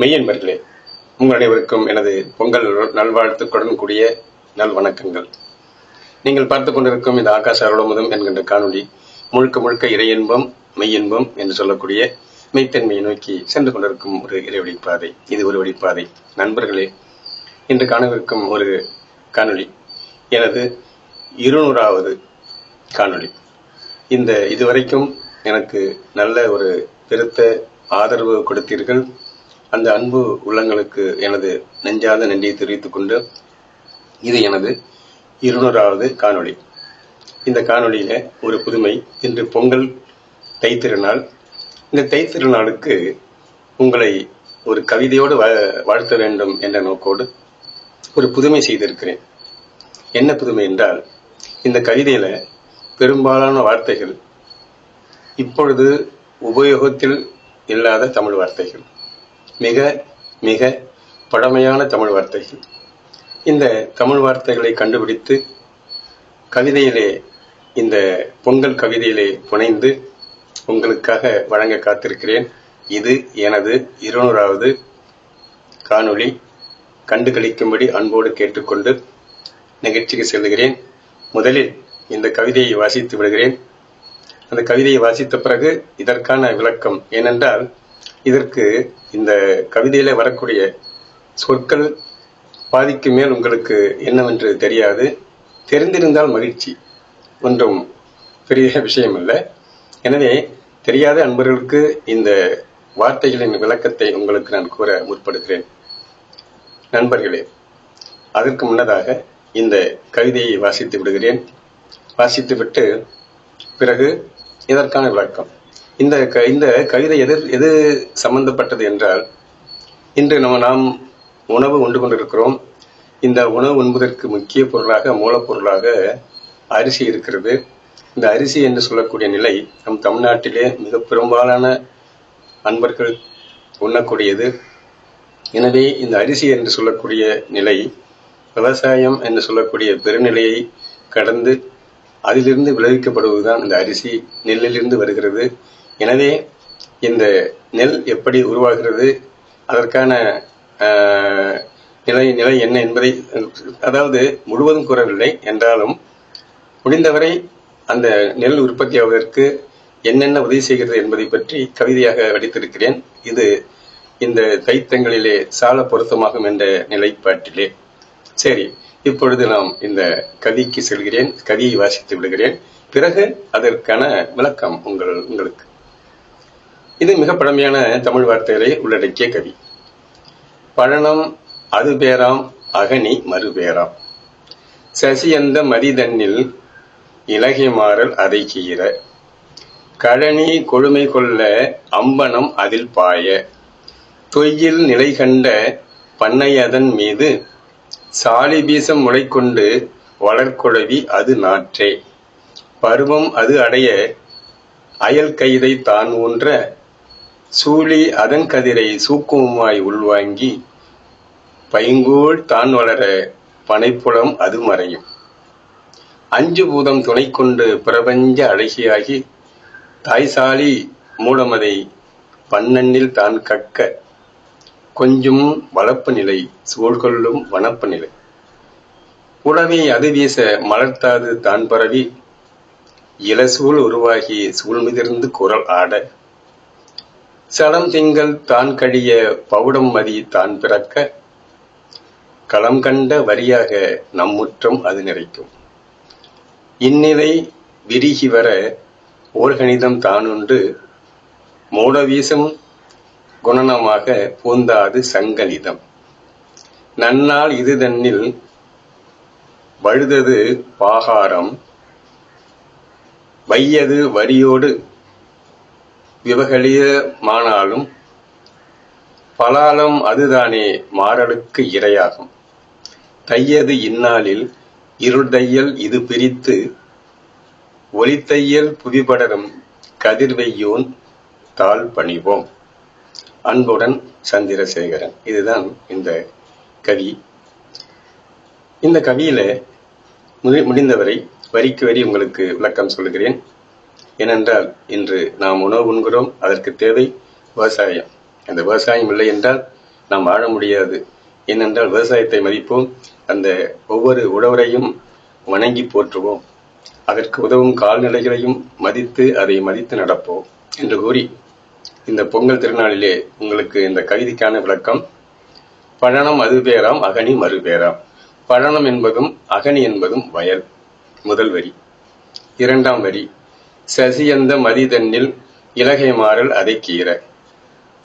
மெய்யன்பர்களே உங்கள் அனைவருக்கும் எனது பொங்கல் நல்வாழ்த்துக்களுடன் கூடிய நல் வணக்கங்கள். நீங்கள் பார்த்து கொண்டிருக்கும் இந்த ஆகாச அருளமுதம் என்கின்ற காணொளி முழுக்க முழுக்க இறையின்பம் மெய்யின்பம் என்று சொல்லக்கூடிய மெய்த்தன்மையை நோக்கி சென்று கொண்டிருக்கும் ஒரு இறைவழி பாதை. இது ஒரு வழிப்பாதை நண்பர்களே இன்று காணவிருக்கும் ஒரு காணொளி எனது இருநூறாவது காணொளி. இந்த இதுவரைக்கும் எனக்கு நல்ல ஒரு பெருத்த ஆதரவு கொடுத்தீர்கள். அந்த அன்பு உள்ளங்களுக்கு எனது நெஞ்சாத நன்றியை தெரிவித்துக் கொண்டு இது எனது இருநூறாவது காணொளி. இந்த காணொளியில ஒரு புதுமை இன்று பொங்கல் தைத்திருநாள். இந்த தைத்திருநாளுக்கு உங்களை ஒரு கவிதையோடு வாழ்த்த வேண்டும் என்ற நோக்கோடு ஒரு புதுமை செய்திருக்கிறேன். என்ன புதுமை என்றால் இந்த கவிதையில பெரும்பாலான வார்த்தைகள் இப்பொழுது உபயோகத்தில் இல்லாத தமிழ் வார்த்தைகள். மிக மிக பழமையான தமிழ் வார்த்தைகள். இந்த தமிழ் வார்த்தைகளை கண்டுபிடித்து கவிதையிலே இந்த பொங்கல் கவிதையிலே புனைந்து உங்களுக்காக வழங்க காத்திருக்கிறேன். இது எனது இருநூறாவது காணொளி. கண்டுகளிக்கும்படி அன்போடு கேட்டுக்கொண்டு நிகழ்ச்சிக்கு செல்கிறேன். முதலில் இந்த கவிதையை வாசித்து விடுகிறேன். அந்த கவிதையை வாசித்த பிறகு இதற்கான விளக்கம் ஏனென்றால் இதற்கு இந்த கவிதையில வரக்கூடிய சொற்கள் பாதிக்கு மேல் உங்களுக்கு என்னவென்று தெரியாது. தெரிந்திருந்தால் மகிழ்ச்சி ஒன்றும் பெரிய விஷயம் இல்லை எனவே தெரியாத அன்பர்களுக்கு இந்த வார்த்தைகளின் விளக்கத்தை உங்களுக்கு நான் கூற முற்படுகிறேன். நண்பர்களே அதற்கு முன்னதாக இந்த கவிதையை வாசித்து விடுகிறேன். வாசித்துவிட்டு பிறகு இதற்கான விளக்கம். இந்த க- இந்த கவிதை எது எது சம்பந்தப்பட்டது என்றால் இன்று நம்ம நாம் உணவு உண்டு கொண்டிருக்கிறோம். இந்த உணவு உண்பதற்கு முக்கிய பொருளாக மூலப்பொருளாக அரிசி இருக்கிறது. இந்த அரிசி என்று சொல்லக்கூடிய நிலை நம் தமிழ்நாட்டிலே மிக பெரும்பாலான அன்பர்கள் உண்ணக்கூடியது. எனவே இந்த அரிசி என்று சொல்லக்கூடிய நிலை விவசாயம் என்று சொல்லக்கூடிய பெருநிலையை கடந்து அதிலிருந்து விளைவிக்கப்படுவதுதான் இந்த அரிசி. நெல்லிலிருந்து வருகிறது. எனவே இந்த நெல் எப்படி உருவாகிறது அதற்கான நிலை நிலை என்ன என்பதை அதாவது முழுவதும் கூறவில்லை என்றாலும் முடிந்தவரை அந்த நெல் உற்பத்தியாவதற்கு என்னென்ன உதவி செய்கிறது என்பதை பற்றி கவிதையாக வடித்திருக்கிறேன் இது இந்த தைத்தங்களிலே சால பொருத்தமாகும் என்ற நிலைப்பாட்டிலே. சரி இப்பொழுது நாம் இந்த கதிக்கு செல்கிறேன் கதியை வாசித்து விடுகிறேன். பிறகு அதற்கான விளக்கம் உங்கள் உங்களுக்கு. இது மிக பழமையான தமிழ் வார்த்தைகளை உள்ளடக்கிய கவி. பழனம் அது பேராம் அகனி மறுபேராம். சசி அந்த மதிதன்னில் இலகை மாறல் அதை கீற. கழனி கொழுமை கொள்ள அம்பனம் அதில் பாய. தொய்யில் நிலை கண்ட பண்ணையதன் மீது சாலி பீசம் முளைக்கொண்டு வளர்குழவி அது நாற்றே. பருவம் அது அடைய அயல் கைதை தான் ஊன்ற சூழி அதன் கதிரை சூக்குமமாய் உள்வாங்கி பைங்கூழ் தான் வளர பனைப்புலம் அது மறையும். அஞ்சு பூதம் துணை கொண்டு பிரபஞ்ச அழகியாகி தாய்சாலி மூலமதை பன்னெண்ணில் தான் கக்க கொஞ்சும் வளப்பு நிலை சூழ்கொள்ளும் வனப்பு நிலை. உடவை அது வீச மலர்த்தாது தான் பரவி இளசூழ் உருவாகி சூழ்மிதிர்ந்து குரல் ஆட சலம் திங்கள் தான் கழிய பவுடம் மதி தான் பிறக்க களம் கண்ட வரியாக நம்முற்றம் அது நிறைக்கும். இந்நிலை விரிகி வர ஓர்கணிதம் தானுண்டு மூடவீசம் குணனமாக பூந்தாது சங்கலிதம். நன்னால் இது தன்னில் வழுதது பாகாரம் வையது வரியோடு விவகலியமானாலும் பலாலம் அதுதானே மாறலுக்கு இரையாகும். தையது இந்நாளில் இருள்தையல் இது பிரித்து ஒளித்தையல் புவிபடரும் கதிர்வையோன் தாழ் பணிவோம். அன்புடன் சந்திரசேகரன். இதுதான் இந்த கவி. இந்த கவியில முடி- முடிந்தவரை வரிக்கு வரி உங்களுக்கு விளக்கம் சொல்கிறேன் ஏனென்றால் இன்று நாம் உணவு உண்கிறோம் அதற்கு தேவை விவசாயம். அந்த விவசாயம் இல்லை என்றால் நாம் வாழ முடியாது. ஏனென்றால் விவசாயத்தை மதிப்போம் அந்த ஒவ்வொரு உழவரையும் வணங்கி போற்றுவோம். அதற்கு உதவும் கால்நிலைகளையும் மதித்து அதை மதித்து நடப்போம் என்று கூறி இந்த பொங்கல் திருநாளிலே உங்களுக்கு இந்த கவிதைக்கான விளக்கம் பழனம் அது பேராம் அகனி மறுபேராம் பழனம் என்பதும் அகனி என்பதும் வயல். முதல் வரி. இரண்டாம் வரி. சசியந்த மதிதன்னில் இலகை மாறல் அதை கீர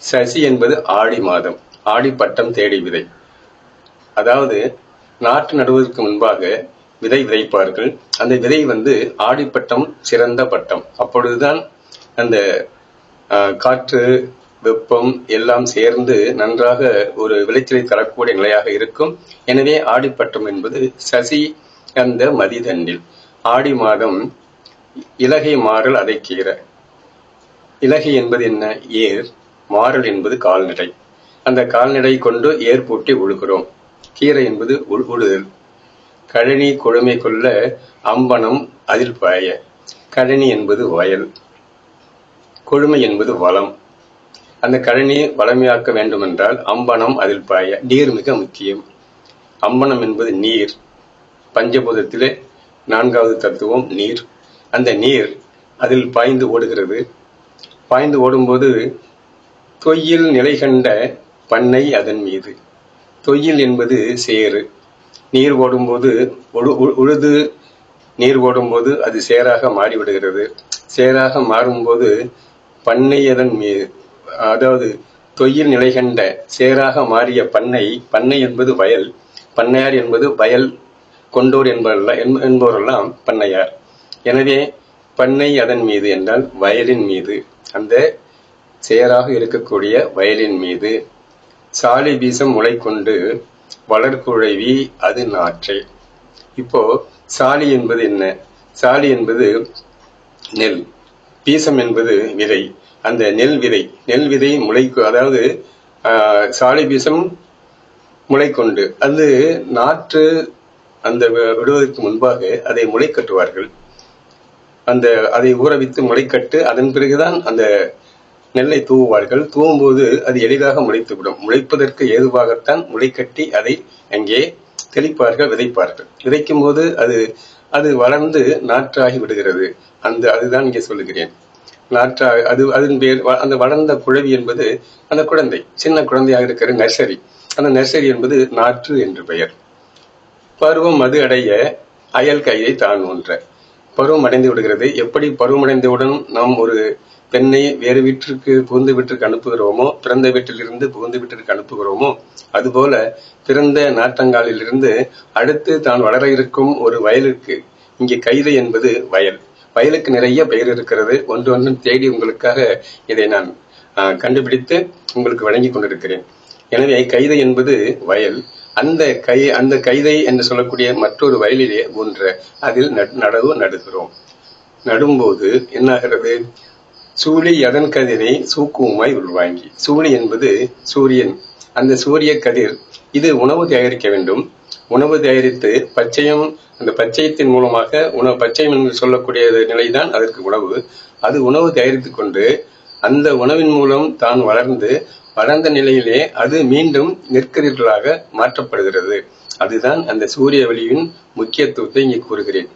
சசி என்பது ஆடி மாதம் ஆடி பட்டம் தேடி விதை. அதாவது நாற்று நடுவதற்கு முன்பாக விதை விதைப்பார்கள். அந்த விதை வந்து ஆடிப்பட்டம் சிறந்த பட்டம். அப்பொழுதுதான் அந்த காற்று வெப்பம் எல்லாம் சேர்ந்து நன்றாக ஒரு விளைச்சலை தரக்கூடிய நிலையாக இருக்கும். எனவே ஆடிப்பட்டம் என்பது சசி அந்த மதிதண்டில் ஆடி மாதம் இலகை மாறல் அதை கீர இலகை என்பது என்ன? ஏர். மாறல் என்பது கால்நடை அந்த கால்நடை கொண்டு ஏர் பூட்டி உழுகிறோம். கீரை என்பது உழுதல். கழனி கொழுமை கொள்ள அம்பனம் அதில் பாய. கழனி என்பது வயல். கொழுமை என்பது வளம். அந்த கழனி வளமையாக்க வேண்டுமென்றால் அம்பனம் அதில் பாய. நீர் மிக முக்கியம். அம்பனம் என்பது நீர். பஞ்சபூதத்திலே நான்காவது தத்துவம் நீர். அந்த நீர் அதில் பாய்ந்து ஓடுகிறது. பாய்ந்து ஓடும்போது தொய்யில் நிலை கண்ட பண்ணை அதன் மீது. தொய்யில் என்பது சேறு. நீர் ஓடும்போது உழு- உழுது நீர் ஓடும்போது அது சேராக மாறிவிடுகிறது. சேராக மாறும்போது பண்ணை அதன் மீது அதாவது தொய்யில் நிலை கண்ட சேராக மாறிய பண்ணை பண்ணை என்பது வயல் பண்ணையார் என்பது வயல் கொண்டோர் என்பவர்கள் என்ப- என்பவரெல்லாம் பண்ணையார். எனவே பண்ணை அதன் மீது என்றால் வயலின் மீது. அந்த சேராக இருக்கக்கூடிய வயலின் மீது. சாலை பீசம் முளை கொண்டு வளர்குழவி அது நாற்றை. இப்போ சாலி என்பது என்ன? சாலி என்பது நெல். பீசம் என்பது விதை. அந்த நெல் விதை நெல் விதை முளைக்கு அதாவது சாலை பீசம் முளை கொண்டு. அது நாற்று அந்த வி- விடுவதற்கு முன்பாக அதை முளை கட்டுவார்கள். அந்த அதை ஊறவித்து முளைக்கட்டு அதன் பிறகுதான் அந்த நெல்லை தூவுவார்கள். தூவும்போது அது எளிதாக முளைத்துவிடும். முளைப்பதற்கு ஏதுவாகத்தான் முளைக்கட்டி அதை அங்கே தெளிப்பார்கள் விதைப்பார்கள். விதைக்கும் போது அது அது வளர்ந்து நாற்றாகி விடுகிறது. அந்த அதுதான் இங்கே சொல்லுகிறேன். நாற்றா அது அதன் பேர் அந்த வளர்ந்த குழவி என்பது அந்த குழந்தை சின்ன குழந்தையாக இருக்கிற நர்சரி. அந்த நர்சரி என்பது நாற்று என்று பெயர். பருவம் அது அடைய அயல் கையை தான் ஒன்ற பருவம் அடைந்து விடுகிறது எப்படி பருவம் அடைந்தவுடன் நாம் ஒரு பெண்ணை வேறு வீட்டிற்கு புகுந்த வீட்டிற்கு அனுப்புகிறோமோ பிறந்த வீட்டிலிருந்து புகுந்த வீட்டிற்கு அனுப்புகிறோமோ அதுபோல பிறந்த நாற்றங்காலிலிருந்து அடுத்து தான் வளர இருக்கும் ஒரு வயலுக்கு இங்கே கைதை என்பது வயல். வயலுக்கு நிறைய பெயர் இருக்கிறது. ஒன்று ஒன்றும் தேடி உங்களுக்காக இதை நான் ஆஹ், கண்டுபிடித்து உங்களுக்கு வழங்கி கொண்டிருக்கிறேன். எனவே கைதை என்பது வயல். அந்த கை அந்த கைதை என்று சொல்லக்கூடிய மற்றொரு வயலிலே ஒன்று அதில் நடவு நடுகிறோம். நடும்போது என்னாகிறது? சூழி அதன் கதிரை சூக்குமாய் உள்வாங்கி. சூழி என்பது சூரியன். அந்த சூரிய கதிர் இது உணவு தயாரிக்க வேண்டும். உணவு தயாரித்து பச்சையம் அந்த பச்சையத்தின் மூலமாக உணவு பச்சையம் என்று சொல்லக்கூடிய நிலைதான் அதற்கு உணவு. அது உணவு தயாரித்துக் கொண்டு அந்த உணவின் மூலம் தான் வளர்ந்து வளர்ந்த நிலையிலே அது மீண்டும் நெற்கதிர்களாக மாற்றப்படுகிறது. அதுதான் அந்த சூரிய ஒளியின் முக்கியத்துவத்தை இங்கே கூறுகிறேன்.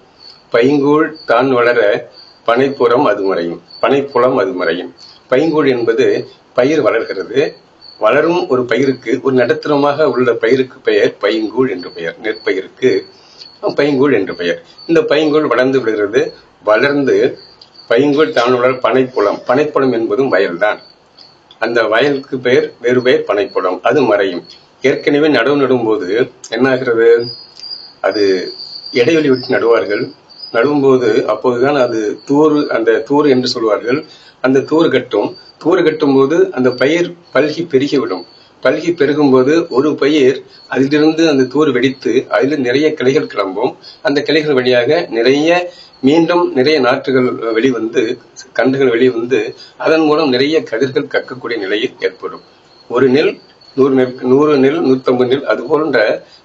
பைங்கூழ் தான் வளர பனைப்புறம் அது மறையும். பனைப்புலம் அது மறையும். பைங்கூழ் என்பது பயிர் வளர்கிறது. வளரும் ஒரு பயிருக்கு ஒரு நடுத்தரமாக உள்ள பயிருக்கு பெயர் பைங்கூழ் என்று பெயர். நெற்பயிருக்கு பைங்கூழ் என்று பெயர். இந்த பைங்கூழ் வளர்ந்து விடுகிறது. வளர்ந்து பைங்கூழ் தான் வளர் பனைப்புலம் பனைப்புலம் என்பதும் வயல்தான். அந்த வயலுக்கு பெயர் வேறு பெயர் பனைப்புலம் அது மறையும். ஏற்கனவே நடவு நடும்போது என்ன ஆகிறது அது இடைவெளி விட்டு நடுவார்கள். நடும்போது அப்போதுதான் அது தூர் அந்த தூர் என்று சொல்வார்கள். அந்த தூர் கட்டும். தூர் கட்டும் போது அந்த பயிர் பல்கி பெருகிவிடும். பல்கி பெருகும்போது ஒரு பயிர் அதிலிருந்து அந்த தூர் வெடித்து அதில் நிறைய கிளைகள் கிளம்பும். அந்த கிளைகள் வழியாக நிறைய மீண்டும் நிறைய நாற்றுகள் வெளிவந்து கன்றுகள் வெளிவந்து அதன் மூலம் நிறைய கதிர்கள் கக்கக்கூடிய நிலையில் ஏற்படும். ஒரு நெல் நூறு நெல் நூறு நெல் நூற்றம்பது நெல் அது போன்ற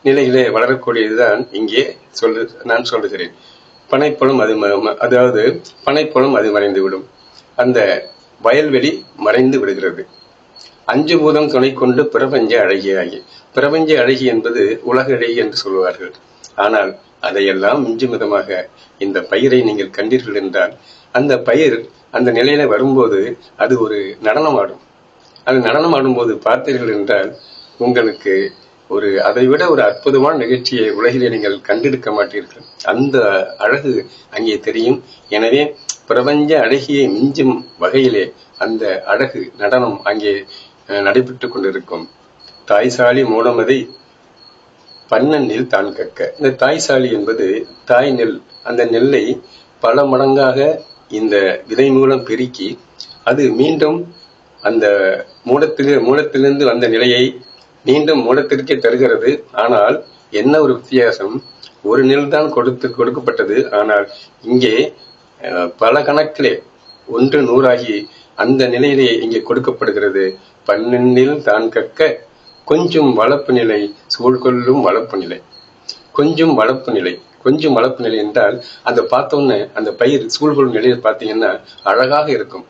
நிலையிலே வளரக்கூடியதுதான் இங்கே சொல்லு நான் சொல்லுகிறேன். பனைப்பழம் அது அதாவது பனைப்பழம் அது மறைந்து விடும் அந்த வயல்வெளி மறைந்து விடுகிறது. அஞ்சு பூதம் துணை கொண்டு பிரபஞ்ச அழகியாகி பிரபஞ்ச அழகி என்பது உலக அழகி என்று சொல்வார்கள் ஆனால் அதையெல்லாம் மிஞ்சும் விதமாக இந்த பயிரை நீங்கள் கண்டீர்கள் என்றால் அந்த பயிர் அந்த நிலையில வரும்போது அது ஒரு நடனம் ஆடும் அது நடனம் ஆடும்போது பார்த்தீர்கள் என்றால் உங்களுக்கு ஒரு அதை விட ஒரு அற்புதமான நிகழ்ச்சியை உலகிலே நீங்கள் கண்டெடுக்க மாட்டீர்கள். அந்த அழகு அங்கே தெரியும். எனவே பிரபஞ்ச அழகியை மிஞ்சும் வகையிலே அந்த அழகு நடனம் அங்கே நடைபெற்று நடைபெற்றுக் கொண்டிருக்கும். தாய்சாலி மூலமதை பன்னெண்ணில் தான் கற்க இந்த தாய்சாலி என்பது தாய் நெல். அந்த நெல்லை பல மடங்காக இந்த விதை மூலம் பெருக்கி அது மீண்டும் அந்த மூலத்திலே மூலத்திலிருந்து வந்த நிலையை மீண்டும் மூலத்திற்கே தருகிறது. ஆனால் என்ன ஒரு வித்தியாசம் ஒரு நெல் தான் கொடுத்து கொடுக்கப்பட்டது. ஆனால் இங்கே பல கணக்கிலே ஒன்று நூறாகி அந்த நிலையிலே இங்கே கொடுக்கப்படுகிறது. பன்னெண்டில் தான் கற்க கொஞ்சம் வளர்ப்பு நிலை சூழ்கொள்ளும் வளர்ப்பு நிலை. கொஞ்சம் வளர்ப்பு நிலை கொஞ்சம் வளர்ப்பு நிலை என்றால் அந்த பார்த்தோன்னே அந்த பயிர் சூழ்கொள்ளும் நிலையை பார்த்தீங்கன்னா அழகாக இருக்கும்.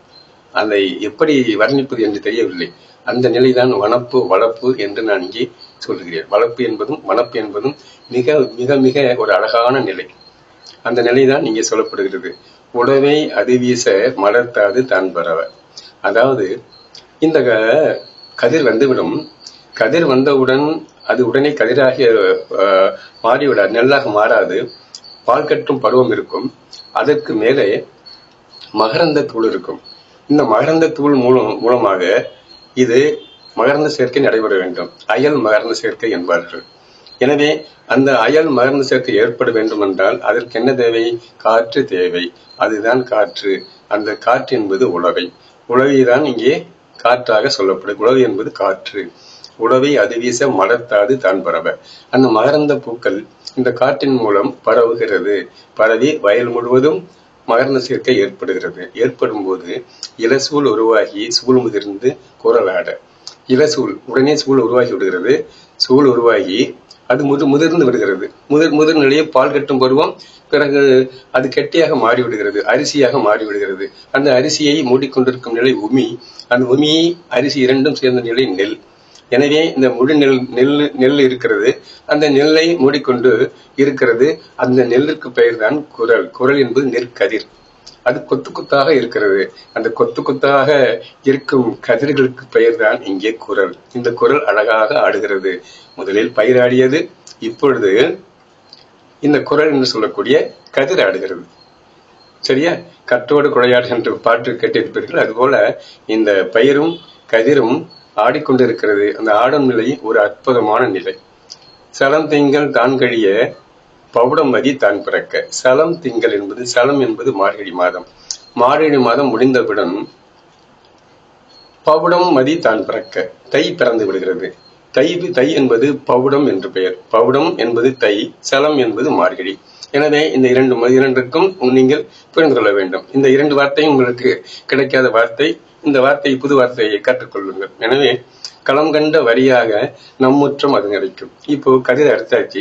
அதை எப்படி வர்ணிப்பது என்று தெரியவில்லை. அந்த நிலைதான் வனப்பு வளர்ப்பு என்று நான் இங்கே சொல்கிறேன். வளர்ப்பு என்பதும் வனப்பு என்பதும் மிக மிக மிக ஒரு அழகான நிலை. அந்த நிலைதான் இங்கே சொல்லப்படுகிறது. உடவை அது வீச மலர்த்தாது தான் பரவ அதாவது இந்த க- கதிர் வந்துவிடும். கதிர் வந்தவுடன் அது உடனே கதிராகிய மாறிவிடாது நெல்லாக மாறாது. பால் கட்டும் பருவம் இருக்கும். அதற்கு மேலே மகரந்த தூள் இருக்கும். இந்த மகரந்த தூள் மூலம் மூலமாக இது மகரந்த சேர்க்கை நடைபெற வேண்டும். அயல் மகரந்த சேர்க்கை என்பார்கள். எனவே அந்த அயல் மகரந்த சேர்க்கை ஏற்பட வேண்டும் என்றால் அதற்கு என்ன தேவை? காற்று தேவை. அதுதான் காற்று. அந்த காற்று என்பது உழவை உழவை தான் இங்கே காற்றாக சொல்லப்படும். உழவு என்பது காற்று. உழவை அது வீச மலர்த்தாது தான் பரவ. அந்த மகரந்த பூக்கள் இந்த காற்றின் மூலம் பரவுகிறது. பரவி வயல் முழுவதும் மகரந்த சேர்க்கை ஏற்படுகிறது. ஏற்படும் போது இலசூல் உருவாகி சூழ் முதிர்ந்து குரலாட. இலசூல் உடனே சூழ் உருவாகி விடுகிறது. சூழ் உருவாகி அது முது முதிர்ந்து விடுகிறது. முதிர் முதிர் நிலையை பால் கட்டும் பருவம் பிறகு அது கெட்டியாக மாறிவிடுகிறது அரிசியாக மாறிவிடுகிறது அந்த அரிசியை மூடிக்கொண்டிருக்கும் நிலை உமி அந்த உமி அரிசி இரண்டும் சேர்ந்த நிலை நெல். எனவே இந்த முழு நெல் நெல் நெல் இருக்கிறது. அந்த நெல்லை மூடிக்கொண்டு இருக்கிறது. அந்த நெல்லுக்கு பெயர் தான் குரல். குரல் என்பது நெற்கதிர். அது கொத்து கொத்தாக இருக்கிறது. அந்த கொத்து கொத்தாக இருக்கும் கதிர்களுக்கு பெயர் தான் இங்கே குரல். இந்த குரல் அழகாக ஆடுகிறது. முதலில் பயிராடியது இப்பொழுது இந்த குரல் என்று சொல்லக்கூடிய கதிர் ஆடுகிறது. சரியா? கற்றோடு குழையாடு என்று பாட்டு கேட்டிருப்பீர்கள். அதுபோல இந்த பயிரும் கதிரும் ஆடிக்கொண்டிருக்கிறது. அந்த ஆடும் நிலை ஒரு அற்புதமான நிலை. சலம் திங்கள் தான் கழிய பவுடம் மதி தான் பிறக்க. சலம் திங்கள் என்பது சலம் என்பது மார்கழி மாதம். மார்கழி மாதம் முடிந்தவுடன் பவுடம் மதி தான் பிறக்க. தை பிறந்து விடுகிறது. தை தை என்பது பவுடம் என்று பெயர். பவுடம் என்பது தை சலம் என்பது மார்கழி. எனவே இந்த இரண்டு இரண்டுக்கும் நீங்கள் புரிந்து கொள்ள வேண்டும். இந்த இரண்டு வார்த்தையும் உங்களுக்கு கிடைக்காத வார்த்தை இந்த வார்த்தை புது வார்த்தையை கற்றுக்கொள்ளுங்கள். எனவே களம் கண்ட வரியாக நம்முற்றம் அது நிறைக்கும் இப்போ கதிர் அறுத்தாச்சு.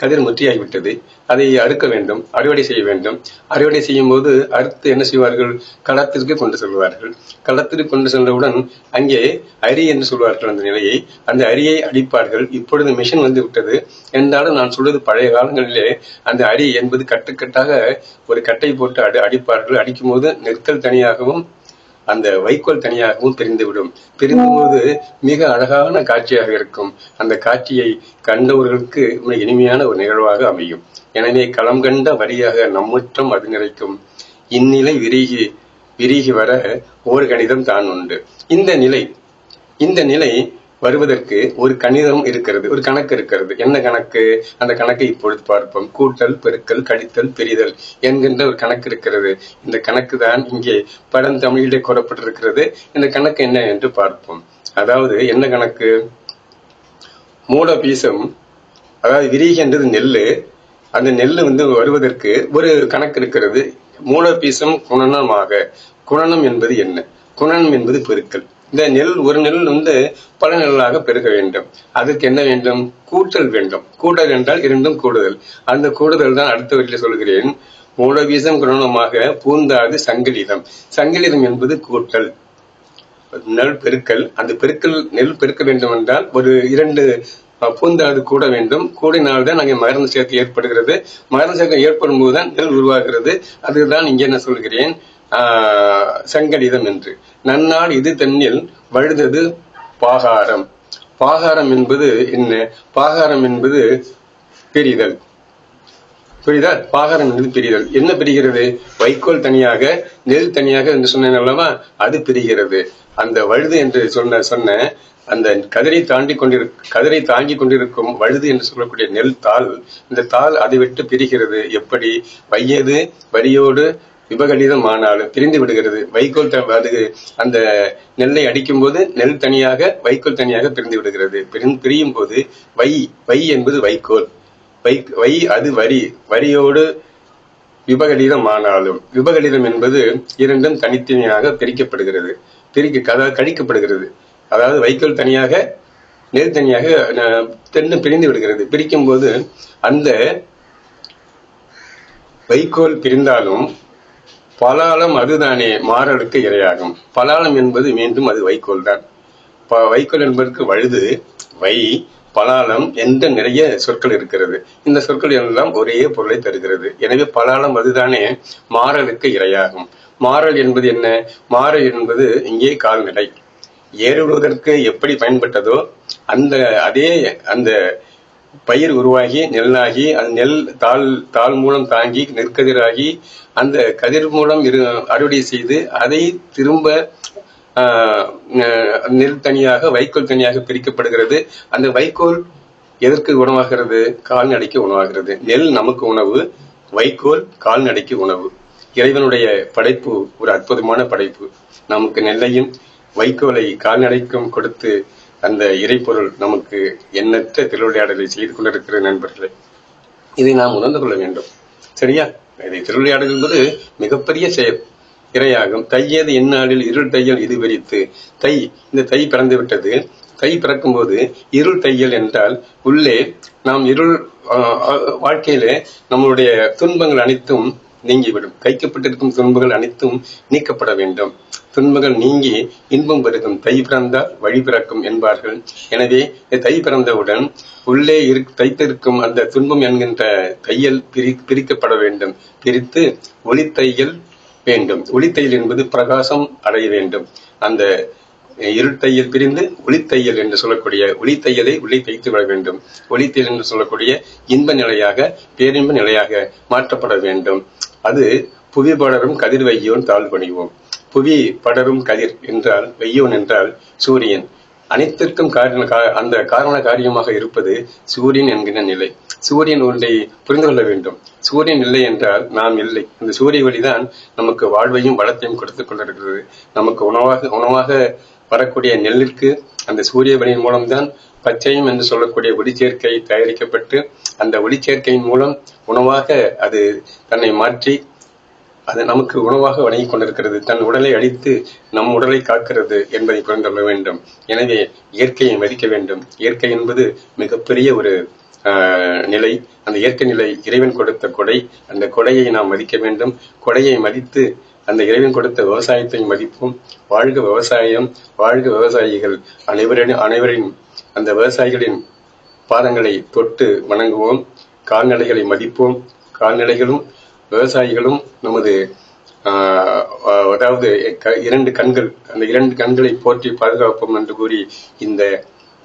கதிர் முற்றியாகிவிட்டது. அதை அறுக்க வேண்டும் அறுவடை செய்ய வேண்டும். அறுவடை செய்யும் போது அறுத்து என்ன செய்வார்கள்? களத்திற்கு கொண்டு செல்வார்கள். களத்திற்கு கொண்டு சென்றவுடன் அங்கே அரி என்று சொல்வார்கள் அந்த நிலையை. அந்த அரியை அடிப்பார்கள். இப்பொழுது மிஷின் வந்து விட்டது என்றாலும் நான் சொல்வது பழைய காலங்களிலே அந்த அரி என்பது கட்டுக்கட்டாக ஒரு கட்டை போட்டு அடி அடிப்பார்கள். அடிக்கும் போது நெற்கள் தனியாகவும் அந்த வைக்கோல் தனியாகவும் பிரிந்துவிடும். பிரிந்தபோது மிக அழகான காட்சியாக இருக்கும். அந்த காட்சியை கண்டவர்களுக்கு இனிமையான ஒரு நிகழ்வாக அமையும். எனவே களம் கண்ட வரியாக நம்முற்றம் அது நிறைக்கும் இந்நிலை விரிகி விரிகி வர ஓர் கணிதம் தான் உண்டு. இந்த நிலை இந்த நிலை வருவதற்கு ஒரு கணிதம் இருக்கிறது ஒரு கணக்கு இருக்கிறது. என்ன கணக்கு? அந்த கணக்கை இப்பொழுது பார்ப்போம். கூட்டல் பெருக்கல் கழித்தல் பிரிதல் என்கின்ற ஒரு கணக்கு இருக்கிறது. இந்த கணக்கு தான் இங்கே பழந்தமிழிலே கூறப்பட்டிருக்கிறது. இந்த கணக்கு என்ன என்று பார்ப்போம். அதாவது என்ன கணக்கு? மூல பீசம் அதாவது விரிகின்றது நெல்லு. அந்த நெல்லு வந்து வருவதற்கு ஒரு கணக்கு இருக்கிறது. மூல பீசம் குணனமாக. குணனம் என்பது என்ன? குணனம் என்பது பெருக்கல். இந்த நெல் ஒரு நெல் வந்து பல நெல்லாக பெருக வேண்டும். அதற்கு என்ன வேண்டும்? கூட்டல் வேண்டும். கூட்டல் என்றால் இரண்டும் கூடுதல். அந்த கூடுதல் தான் அடுத்த வீட்டில் சொல்கிறேன். மூலவீசம் குணனமாக பூந்தாது சங்கிலிதம். சங்கிலிதம் என்பது கூட்டல். நெல் பெருக்கல். அந்த பெருக்கல் நெல் பெருக்க வேண்டும் என்றால் ஒரு இரண்டு பூந்தாது கூட வேண்டும். கூடினால்தான் அங்கே மகரந்த சேர்க்கை ஏற்படுகிறது. மகரந்த சேர்க்கை ஏற்படும் போதுதான் நெல் உருவாகிறது. அதுதான் இங்கே என்ன சொல்கிறேன். செங்கடிதம் என்று. நன்னால் இது தன்னில் வழுதது பாகாரம். பாகாரம் என்பது என்ன? பாகாரம் என்பது பிரிதல். புரியுதா? பாகாரம் என்பது பிரிதல். என்ன பிரிகிறது? வைக்கோல் தனியாக நெல் தனியாக என்று சொன்னேன் அல்லவா? அது பிரிகிறது. அந்த வழுது என்று சொன்ன சொன்ன அந்த கதிரை தாண்டி கொண்டிரு கதிரை தாங்கி கொண்டிருக்கும் வழுது என்று சொல்லக்கூடிய நெல் தாள் இந்த தாள் அதை விட்டு பிரிகிறது. எப்படி? வையது வரியோடு விபகலிதம் ஆனாலும் பிரிந்து விடுகிறது. வைக்கோல் அது அந்த நெல்லை அடிக்கும் போது நெல் தனியாக வைக்கோல் தனியாக பிரிந்து விடுகிறது. பிரியும் போது வை வை என்பது வைக்கோல். வை வை அது வரி. வரியோடு விபகலிதம் ஆனாலும் விபகலிதம் என்பது இரண்டும் தனித்தனியாக பிரிக்கப்படுகிறது. பிரிக்க அதாவது கழிக்கப்படுகிறது. அதாவது வைக்கோல் தனியாக நெல் தனியாக அஹ், பிரிந்து விடுகிறது. பிரிக்கும் போது அந்த வைக்கோல் பிரிந்தாலும் பலாலம் அதுதானே மாறலுக்கு இரையாகும். பலாலம் என்பது மீண்டும் அது வைக்கோல் தான். ப- வைக்கோல் என்பதற்கு வழுது வை பலாலம் என்ற நிறைய சொற்கள் இருக்கிறது. இந்த சொற்கள் எல்லாம் ஒரே பொருளை தருகிறது. எனவே பலாலம் அதுதானே மாறலுக்கு இரையாகும். மாறல் என்பது என்ன? மாறல் என்பது இங்கே கால்நடை ஏறுவதற்கு எப்படி பயன்பட்டதோ அந்த அதே அந்த பயிர் உருவாகி நெல்லாகி அது நெல் தாள் தாள் மூலம் தாங்கி நெற்கதிராகி அந்த கதிர் மூலம் இரு அறுவடை செய்து அதை திரும்ப நெல் தனியாக வைக்கோல் தனியாக பிரிக்கப்படுகிறது. அந்த வைக்கோல் எதற்கு உணவாகிறது? கால்நடைக்கு உணவாகிறது. நெல் நமக்கு உணவு வைக்கோல் கால்நடைக்கு உணவு. இறைவனுடைய படைப்பு ஒரு அற்புதமான படைப்பு. நமக்கு நெல்லையும் வைக்கோலை கால்நடைக்கும் கொடுத்து அந்த இறைப்பொருள் நமக்கு எண்ணற்ற திருவிளையாடலை செய்து கொண்டிருக்கிற நண்பர்களே இதை நாம் உணர்ந்து கொள்ள வேண்டும். சரியா? இதை திருவிளையாடல் என்பது மிகப்பெரிய செயல் இரையாகும். தையது எந்நாளில் இருள் தையல் இது விரித்து தை இந்த தை பிறந்து விட்டது. தை பிறக்கும்போது இருள் தையல் என்றால் உள்ளே நாம் இருள் ஆஹ், வாழ்க்கையிலே நம்மளுடைய துன்பங்கள் அனைத்தும் நீங்கிவிடும். கைக்கப்பட்டிருக்கும் துன்பங்கள் அனைத்தும் நீக்கப்பட வேண்டும். துன்பங்கள் நீங்கி இன்பம் பெருகும். தை பிறந்தால் வழி பிறக்கும் என்பார்கள். எனவே தை பிறந்தவுடன் உள்ளே இரு தைத்திருக்கும் அந்த துன்பம் என்கின்ற தையல் பிரி பிரிக்கப்பட வேண்டும். பிரித்து ஒளித்தையல் வேண்டும். ஒளித்தையல் என்பது பிரகாசம் அடைய வேண்டும். அந்த இருட்தையல் பிரிந்து ஒளித்தையல் என்று சொல்லக்கூடிய ஒளித்தையலை உள்ளே தைத்து விட வேண்டும். ஒளித்தையல் என்று சொல்லக்கூடிய இன்ப நிலையாக பேரின்ப நிலையாக மாற்றப்பட வேண்டும். அது புவி படரும் கதிர் வையோன் தாழ் பணிவோம். புவி படரும் கதிர் என்றால் வெய்யோன் என்றால் சூரியன். அனைத்திற்கும் காரண அந்த காரண காரியமாக இருப்பது சூரியன் என்கிற நிலை. சூரியன் ஒன்றை புரிந்து கொள்ள வேண்டும். சூரியன் இல்லை என்றால் நாம் இல்லை. இந்த சூரிய ஒளிதான் நமக்கு வாழ்வையும் வளத்தையும் கொடுத்துக் கொண்டிருக்கிறது. நமக்கு உணவாக உணவாக வரக்கூடிய நெல்லிற்கு அந்த சூரிய ஒளியின் மூலம்தான் பச்சையம் என்று சொல்லக்கூடிய ஒளிச்சேர்க்கை தயாரிக்கப்பட்டு அந்த ஒளிச்சேர்க்கையின் மூலம் உணவாக அது தன்னை மாற்றி அது நமக்கு உணவாக வணங்கிக் கொண்டிருக்கிறது. தன் உடலை அழித்து நம் உடலை காக்கிறது என்பதை புரிந்து கொள்ள வேண்டும். எனவே இயற்கையை மதிக்க வேண்டும். இயற்கை என்பது மிகப்பெரிய ஒரு ஆஹ், நிலை. அந்த இயற்கை நிலை இறைவன் கொடுத்த கொடை. அந்த கொடையை நாம் மதிக்க வேண்டும். கொடையை மதித்து அந்த இறைவன் கொடுத்த விவசாயத்தை மதிப்போம் வாழ்க விவசாயம் வாழ்க விவசாயிகள் அனைவரின் அனைவரின் அந்த விவசாயிகளின் பாதங்களை தொட்டு வணங்குவோம். கால்நடைகளை மதிப்போம். கால்நடைகளும் விவசாயிகளும் நமது அதாவது இரண்டு கண்கள் அந்த இரண்டு கண்களை போற்றி பாதுகாப்போம் என்று கூறி இந்த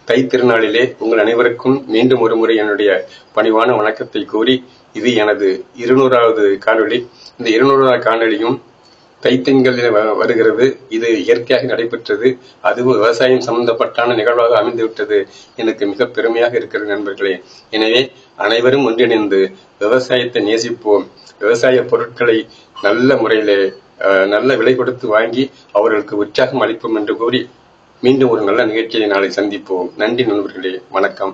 தை திருநாளிலே உங்கள் அனைவருக்கும் மீண்டும் ஒரு முறை என்னுடைய பணிவான வணக்கத்தை கூறி இது எனது இருநூறாவது காணொளி. இந்த இருநூறாவது காணொலியும் தைத்திங்களில் வருகிறது. இது இயற்கையாக நடைபெற்றது. அதுவும் விவசாயம் சம்பந்தப்பட்டான நிகழ்வாக அமைந்துவிட்டது. எனக்கு மிக பெருமையாக இருக்கிறது நண்பர்களே. எனவே அனைவரும் ஒன்றிணைந்து விவசாயத்தை நேசிப்போம். விவசாய பொருட்களை நல்ல முறையிலே அஹ், நல்ல விலை கொடுத்து வாங்கி அவர்களுக்கு உற்சாகம் அளிப்போம் என்று கூறி மீண்டும் ஒரு நல்ல நிகழ்ச்சியை நாளை சந்திப்போம். நன்றி நண்பர்களே. வணக்கம்.